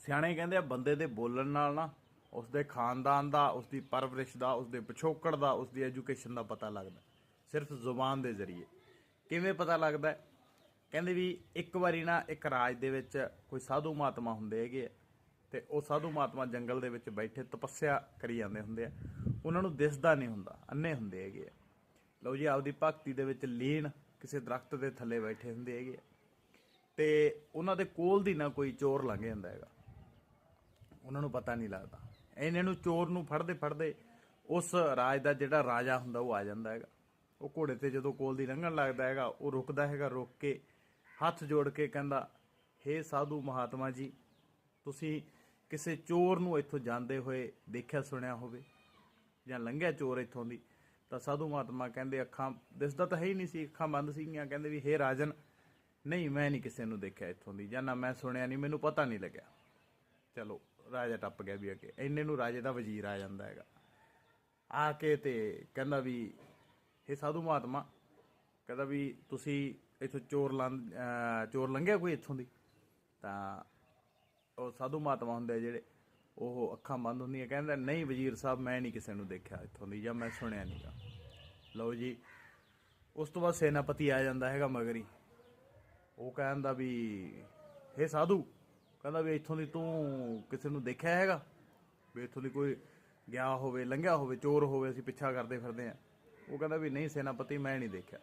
ਸਿਆਣੇ ਕਹਿੰਦੇ ਆ, ਬੰਦੇ ਦੇ ਬੋਲਣ ਨਾਲ ਨਾ ਉਸ ਦੇ ਖਾਨਦਾਨ ਦਾ ਉਸ ਦੀ ਪਰਵਰਿਸ਼ ਦਾ ਉਸ ਦੇ ਪਿਛੋਕੜ ਦਾ ਉਸ ਦੀ ਐਜੂਕੇਸ਼ਨ ਦਾ ਪਤਾ ਲੱਗਦਾ। ਸਿਰਫ ਜ਼ੁਬਾਨ ਦੇ ਜ਼ਰੀਏ। ਕਿਵੇਂ ਪਤਾ ਲੱਗਦਾ? ਕਹਿੰਦੇ ਵੀ ਇੱਕ ਵਾਰੀ ਨਾ ਇੱਕ ਰਾਜ ਦੇ ਵਿੱਚ ਕੋਈ ਸਾਧੂ ਮਹਾਤਮਾ ਹੁੰਦੇ ਹੈਗੇ ਆ ਤੇ ਉਹ ਸਾਧੂ ਮਹਾਤਮਾ ਜੰਗਲ ਦੇ ਵਿੱਚ ਬੈਠੇ ਤਪੱਸਿਆ ਕਰੀ ਜਾਂਦੇ ਹੁੰਦੇ ਆ। ਉਹਨਾਂ ਨੂੰ ਦਿਸਦਾ ਨਹੀਂ ਹੁੰਦਾ ਅੰਨੇ ਹੁੰਦੇ ਹੈਗੇ ਆ। ਲਓ ਜੀ, ਆਪਦੀ ਭਗਤੀ ਦੇ ਵਿੱਚ ਲੀਨ ਕਿਸੇ ਦਰਖਤ ਦੇ ਥੱਲੇ ਬੈਠੇ ਹੁੰਦੇ ਹੈਗੇ ਆ। ਤੇ ਉਹਨਾਂ ਦੇ ਕੋਲ ਦੀ ਨਾ ਕੋਈ ਚੋਰ ਲੰਘ ਜਾਂਦਾ ਹੈਗਾ। ਉਹਨਾਂ ਨੂੰ ਪਤਾ ਨਹੀਂ ਲੱਗਦਾ। ਇਹਨਾਂ ਨੂੰ ਚੋਰ ਨੂੰ ਫੜਦੇ ਫੜਦੇ ਉਸ ਰਾਜ ਦਾ ਜਿਹੜਾ ਰਾਜਾ ਹੁੰਦਾ ਉਹ ਆ ਜਾਂਦਾ ਹੈਗਾ। ਉਹ ਘੋੜੇ ਤੇ ਜਦੋਂ ਕੋਲ ਦੀ ਲੰਘਣ ਲੱਗਦਾ ਹੈਗਾ, ਉਹ ਰੁਕਦਾ ਹੈਗਾ ਰੁਕ ਕੇ, ਹੱਥ ਜੋੜ ਕੇ ਕਹਿੰਦਾ, ਹੇ ਸਾਧੂ ਮਹਾਤਮਾ ਜੀ, ਤੁਸੀਂ ਕਿਸੇ ਚੋਰ ਨੂੰ ਇੱਥੋਂ ਜਾਂਦੇ ਹੋਏ ਦੇਖਿਆ ਸੁਣਿਆ ਹੋਵੇ ਜਾਂ ਲੰਘਿਆ ਚੋਰ ਇੱਥੋਂ ਦੀ? ਤਾਂ ਸਾਧੂ ਮਹਾਤਮਾ ਕਹਿੰਦੇ, ਅੱਖਾਂ ਦਿਸਦਾ ਤਾਂ ਹੈ ਹੀ ਨਹੀਂ ਸੀ, ਅੱਖਾਂ ਬੰਦ ਸੀਗੀਆਂ। ਕਹਿੰਦੇ ਵੀ, ਹੇ ਰਾਜਨ, ਨਹੀਂ, ਮੈਂ ਨਹੀਂ ਕਿਸੇ ਨੂੰ ਦੇਖਿਆ ਇੱਥੋਂ ਦੀ ਜਾਂ ਨਾ ਮੈਂ ਸੁਣਿਆ, ਨਹੀਂ, ਮੈਨੂੰ ਪਤਾ ਨਹੀਂ ਲੱਗਿਆ। ਚਲੋ ਰਾਜਾ ਟੱਪ ਗਿਆ ਵੀ ਅੱਗੇ। ਇੰਨੇ ਨੂੰ ਰਾਜੇ ਦਾ ਵਜ਼ੀਰ ਆ ਜਾਂਦਾ ਹੈਗਾ। ਆ ਕੇ ਤੇ ਕਹਿੰਦਾ ਵੀ ਇਹ ਸਾਧੂ ਮਹਾਤਮਾ, ਕਹਿੰਦਾ ਵੀ ਤੁਸੀਂ ਇੱਥੋਂ ਚੋਰ ਲੰਘ ਚੋਰ ਲੰਘਿਆ ਕੋਈ ਇੱਥੋਂ ਦੀ? ਤਾਂ ਉਹ ਸਾਧੂ ਮਹਾਤਮਾ ਹੁੰਦੇ ਆ ਜਿਹੜੇ, ਉਹ ਅੱਖਾਂ ਬੰਦ ਹੁੰਦੀਆਂ। ਕਹਿੰਦਾ, ਨਹੀਂ ਵਜ਼ੀਰ ਸਾਹਿਬ, ਮੈਂ ਨਹੀਂ ਕਿਸੇ ਨੂੰ ਦੇਖਿਆ ਇੱਥੋਂ ਦੀ ਜਾਂ ਮੈਂ ਸੁਣਿਆ ਨਹੀਂਗਾ ਲਓ ਜੀ, ਉਸ ਤੋਂ ਬਾਅਦ ਸੈਨਾਪਤੀ ਆ ਜਾਂਦਾ ਹੈਗਾ ਮਗਰੀ ਉਹ ਕਹਿੰਦਾ ਵੀ, ਹੇ ਸਾਧੂ ਕਹਿੰਦਾ ਵੀ ਇੱਥੋਂ ਦੀ ਤੂੰ ਕਿਸੇ ਨੂੰ ਦੇਖਿਆ ਹੈਗਾ? ਵੀ ਇੱਥੋਂ ਦੀ ਕੋਈ ਗਿਆ ਹੋਵੇ, ਲੰਘਿਆ ਹੋਵੇ, ਚੋਰ ਹੋਵੇ, ਅਸੀਂ ਪਿੱਛਾ ਕਰਦੇ ਫਿਰਦੇ ਆ ਉਹ ਕਹਿੰਦਾ ਵੀ ਨਹੀਂ ਸੈਨਾਪਤੀ, ਮੈਂ ਨਹੀਂ ਦੇਖਿਆ।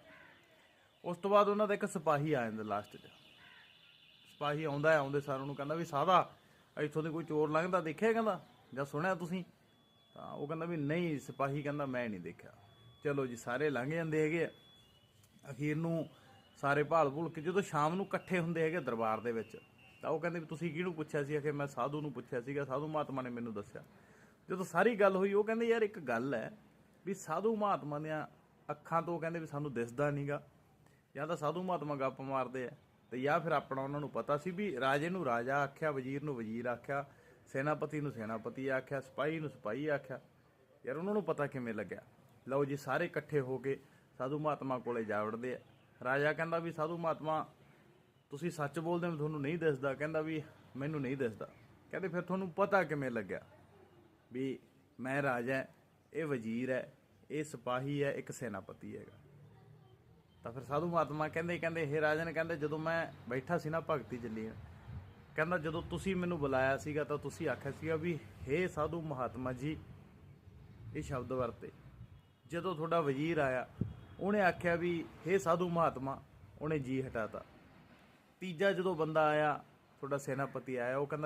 ਉਸ ਤੋਂ ਬਾਅਦ ਉਹਨਾਂ ਦਾ ਇੱਕ ਸਿਪਾਹੀ ਆ ਜਾਂਦਾ ਲਾਸਟ 'ਚ। ਸਿਪਾਹੀ ਆਉਂਦਾ ਆਉਂਦੇ ਸਾਰ ਉਹਨੂੰ ਕਹਿੰਦਾ ਵੀ ਸਾਦਾ ਇੱਥੋਂ ਦੀ ਕੋਈ ਚੋਰ ਲੰਘਦਾ, ਦੇਖਿਆ ਕਹਿੰਦਾ? ਜਾਂ ਸੁਣਿਆ ਤੁਸੀਂ? ਤਾਂ ਉਹ ਕਹਿੰਦਾ ਵੀ ਨਹੀਂ, ਸਿਪਾਹੀ ਕਹਿੰਦਾ ਮੈਂ ਨਹੀਂ ਦੇਖਿਆ। ਚਲੋ ਜੀ, ਸਾਰੇ ਲੰਘ ਜਾਂਦੇ ਹੈਗੇ ਅਖੀਰ ਨੂੰ ਸਾਰੇ ਭਾਲ ਭੁਲ ਕੇ ਜਦੋਂ ਸ਼ਾਮ ਨੂੰ ਇਕੱਠੇ ਹੁੰਦੇ ਹੈਗੇ ਦਰਬਾਰ ਦੇ ਵਿੱਚ ਤਾਂ ਉਹ ਕਹਿੰਦੇ ਵੀ ਤੁਸੀਂ ਕਿਹਨੂੰ ਪੁੱਛਿਆ ਸੀ ਕਿ ਮੈਂ ਸਾਧੂ ਨੂੰ ਪੁੱਛਿਆ ਸੀਗਾ, ਸਾਧੂ ਮਹਾਤਮਾ ਨੇ ਮੈਨੂੰ ਦੱਸਿਆ। ਜਦੋਂ ਸਾਰੀ ਗੱਲ ਹੋਈ, ਉਹ ਕਹਿੰਦੇ ਯਾਰ ਇੱਕ ਗੱਲ ਹੈ ਵੀ ਸਾਧੂ ਮਹਾਤਮਾ ਦੀਆਂ ਅੱਖਾਂ ਤੋਂ ਕਹਿੰਦੇ ਵੀ ਸਾਨੂੰ ਦਿਸਦਾ ਨਹੀਂਗਾ। ਜਾਂ ਤਾਂ ਸਾਧੂ ਮਹਾਤਮਾ ਗੱਪ ਮਾਰਦੇ ਆ ਤੇ ਜਾਂ ਫਿਰ ਆਪਣਾ ਉਹਨਾਂ ਨੂੰ ਪਤਾ ਸੀ ਵੀ ਰਾਜੇ ਨੂੰ ਰਾਜਾ ਆਖਿਆ, ਵਜ਼ੀਰ ਨੂੰ ਵਜ਼ੀਰ ਆਖਿਆ, ਸੈਨਾਪਤੀ ਨੂੰ ਸੈਨਾਪਤੀ ਆਖਿਆ, ਸਿਪਾਹੀ ਨੂੰ ਸਿਪਾਹੀ ਆਖਿਆ। ਯਾਰ ਉਹਨਾਂ ਨੂੰ ਪਤਾ ਕਿਵੇਂ ਲੱਗਿਆ? ਲਓ ਜੀ, ਸਾਰੇ ਇਕੱਠੇ ਹੋ ਕੇ ਸਾਧੂ ਮਹਾਤਮਾ ਕੋਲੇ ਜਾ ਵੜਦੇ ਆ। ਰਾਜਾ ਕਹਿੰਦਾ ਵੀ ਸਾਧੂ ਮਹਾਤਮਾ ਤੁਸੀਂ ਸੱਚ ਬੋਲਦੇ ਹੋ ਤੁਹਾਨੂੰ ਨਹੀਂ ਦਿਸਦਾ। ਕਹਿੰਦਾ ਵੀ ਮੈਨੂੰ ਨਹੀਂ ਦਿਸਦਾ। ਕਹਿੰਦੇ ਫਿਰ ਤੁਹਾਨੂੰ ਪਤਾ ਕਿਵੇਂ ਲੱਗਿਆ? ਵੀ ਮੈਂ ਰਾਜਾ ਇਹ ਵਜ਼ੀਰ ਹੈ, ਇਹ ਸਿਪਾਹੀ ਹੈ, ਇੱਕ ਸੈਨਾਪਤੀ ਹੈਗਾ। ਤਾਂ ਫਿਰ ਸਾਧੂ ਮਹਾਤਮਾ ਕਹਿੰਦੇ ਕਹਿੰਦੇ, ਹੇ ਰਾਜਨ ਕਹਿੰਦੇ, ਜਦੋਂ ਮੈਂ ਬੈਠਾ ਸੀ ਨਾ ਭਗਤੀ ਚੱਲੀ ਕਹਿੰਦਾ ਜਦੋਂ ਤੁਸੀਂ ਮੈਨੂੰ ਬੁਲਾਇਆ ਸੀਗਾ ਤਾਂ ਤੁਸੀਂ ਆਖਿਆ ਸੀਗਾ ਵੀ, ਹੇ ਸਾਧੂ ਮਹਾਤਮਾ ਜੀ, ਇਹ ਸ਼ਬਦ ਵਰਤੇ। ਜਦੋਂ ਤੁਹਾਡਾ ਵਜ਼ੀਰ ਆਇਆ, ਉਹਨੇ ਆਖਿਆ ਵੀ, ਹੇ ਸਾਧੂ ਮਹਾਤਮਾ, ਉਹਨੇ ਜੀ ਹਟਾਤਾ। ਤੀਜਾ ਜਦੋਂ ਬੰਦਾ ਆਇਆ ਤੁਹਾਡਾ ਸੈਨਾਪਤੀ ਆਇਆ ਉਹ ਕਹਿੰਦਾ